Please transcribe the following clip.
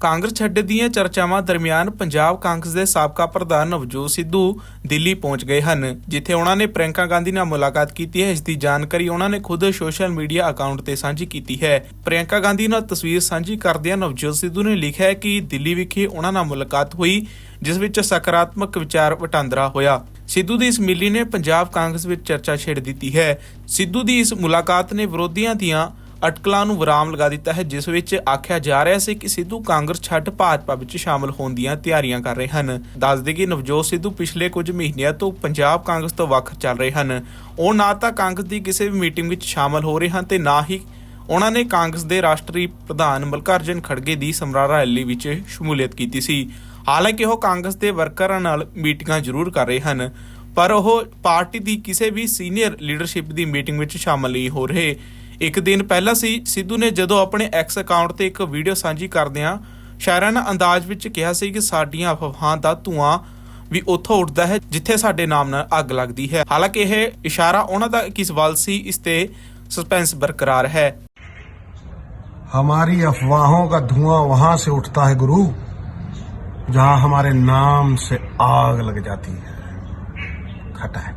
ਕਾਂਗਰਸ ਛੱਡੇ ਦੀਆਂ ਚਰਚਾਵਾਂ ਦਰਮਿਆਨ ਪੰਜਾਬ ਕਾਂਗਰਸ ਦੇ ਸਾਬਕਾ ਪ੍ਰਧਾਨ ਨਵਜੋਤ ਸਿੱਧੂ ਦਿੱਲੀ ਪਹੁੰਚ ਗਏ ਹਨ, ਜਿੱਥੇ ਉਹਨਾਂ ਨੇ ਪ੍ਰਿਯੰਕਾ ਗਾਂਧੀ ਨਾਲ ਮੁਲਾਕਾਤ ਕੀਤੀ ਹੈ, ਇਸ ਦੀ ਜਾਣਕਾਰੀ ਉਹਨਾਂ ਨੇ ਖੁਦ ਸੋਸ਼ਲ ਮੀਡੀਆ ਅਕਾਊਂਟ ਤੇ ਸਾਂਝੀ ਕੀਤੀ ਹੈ। ਪ੍ਰਿਯੰਕਾ ਗਾਂਧੀ ਨਾਲ ਤਸਵੀਰ ਸਾਂਝੀ ਕਰਦਿਆਂ ਨਵਜੋਤ ਸਿੱਧੂ ਨੇ ਲਿਖਿਆ ਹੈ ਕਿ ਦਿੱਲੀ ਵਿਖੇ ਉਹਨਾਂ ਨਾਲ ਮੁਲਾਕਾਤ ਹੋਈ, ਜਿਸ ਵਿੱਚ ਸਕਾਰਾਤਮਕ ਵਿਚਾਰ ਵਟਾਂਦਰਾ ਹੋਇਆ। ਸਿੱਧੂ ਦੀ ਇਸ ਮਿਲੀ ਨੇ ਪੰਜਾਬ ਕਾਂਗਰਸ ਵਿੱਚ ਚਰਚਾ ਛੇੜ ਦਿੱਤੀ ਹੈ। ਸਿੱਧੂ ਦੀ ਇਸ ਮੁਲਾਕਾਤ ਨੇ ਵਿਰੋਧੀਆਂ ਦੀਆਂ ਅਟਕਲਾਂ ਨੂੰ ਵਿਰਾਮ ਲਗਾ ਦਿੱਤਾ ਹੈ, ਜਿਸ ਵਿੱਚ ਆਖਿਆ ਜਾ ਰਿਹਾ ਸੀ ਕਿ ਸਿੱਧੂ ਕਾਂਗਰਸ ਛੱਡ ਭਾਜਪਾ ਵਿੱਚ ਸ਼ਾਮਲ ਹੋਣ ਦੀਆਂ ਤਿਆਰੀਆਂ ਕਰ ਰਹੇ ਹਨ। ਦੱਸਦੇ ਕਿ ਨਵਜੋਤ ਸਿੱਧੂ ਪਿਛਲੇ ਕੁਝ ਮਹੀਨਿਆਂ ਤੋਂ ਪੰਜਾਬ ਕਾਂਗਰਸ ਤੋਂ ਵੱਖ ਚੱਲ ਰਹੇ ਹਨ। ਉਹ ਨਾ ਤਾਂ ਕਾਂਗਰਸ ਦੀ ਕਿਸੇ ਵੀ ਮੀਟਿੰਗ ਵਿੱਚ ਸ਼ਾਮਲ ਹੋ ਰਹੇ ਹਨ ਤੇ ਨਾ ਹੀ ਉਹਨਾਂ ਨੇ ਕਾਂਗਰਸ ਦੇ ਰਾਸ਼ਟਰੀ ਪ੍ਰਧਾਨ ਮਲਕਾਰਜਨ ਖੜਗੇ ਦੀ ਸਮਰਾਲਾ ਰੈਲੀ ਵਿੱਚ ਸ਼ਮੂਲੀਅਤ ਕੀਤੀ ਸੀ। ਹਾਲਾਂਕਿ ਉਹ ਕਾਂਗਰਸ ਦੇ ਵਰਕਰਾਂ ਨਾਲ ਮੀਟਿੰਗਾਂ ਜ਼ਰੂਰ ਕਰ ਰਹੇ ਹਨ, ਪਰ ਉਹ ਪਾਰਟੀ ਦੀ ਕਿਸੇ ਵੀ ਸੀਨੀਅਰ ਲੀਡਰਸ਼ਿਪ ਦੀ ਮੀਟਿੰਗ ਵਿੱਚ ਸ਼ਾਮਲ ਨਹੀਂ ਹੋ ਰਹੇ। ਇੱਕ ਦਿਨ ਪਹਿਲਾਂ ਸੀ ਸਿੱਧੂ ਨੇ ਜਦੋਂ ਆਪਣੇ ਐਕਸ ਅਕਾਊਂਟ ਤੇ ਇੱਕ ਵੀਡੀਓ ਸਾਂਝੀ ਕਰਦਿਆਂ ਸ਼ਾਇਰਾਨਾ ਅੰਦਾਜ਼ ਵਿੱਚ ਕਿਹਾ ਸੀ ਕਿ ਸਾਡੀਆਂ ਅਫਵਾਹਾਂ ਦਾ ਧੂਆਂ ਵੀ ਉੱਥੋਂ ਉੱਠਦਾ ਹੈ ਜਿੱਥੇ ਸਾਡੇ ਨਾਮ ਨਾਲ ਅੱਗ ਲੱਗਦੀ ਹੈ ਹਾਲਾਂਕਿ ਇਹ ਇਸ਼ਾਰਾ ਉਹਨਾਂ ਦਾ ਕਿਸ ਵੱਲ ਸੀ ਇਸ ਤੇ ਸਸਪੈਂਸ ਬਰਕਰਾਰ ਹੈ हमारी अफवाहों का धुआं वहां से उठता है गुरु जहां हमारे नाम से आग लग जाती है खटा है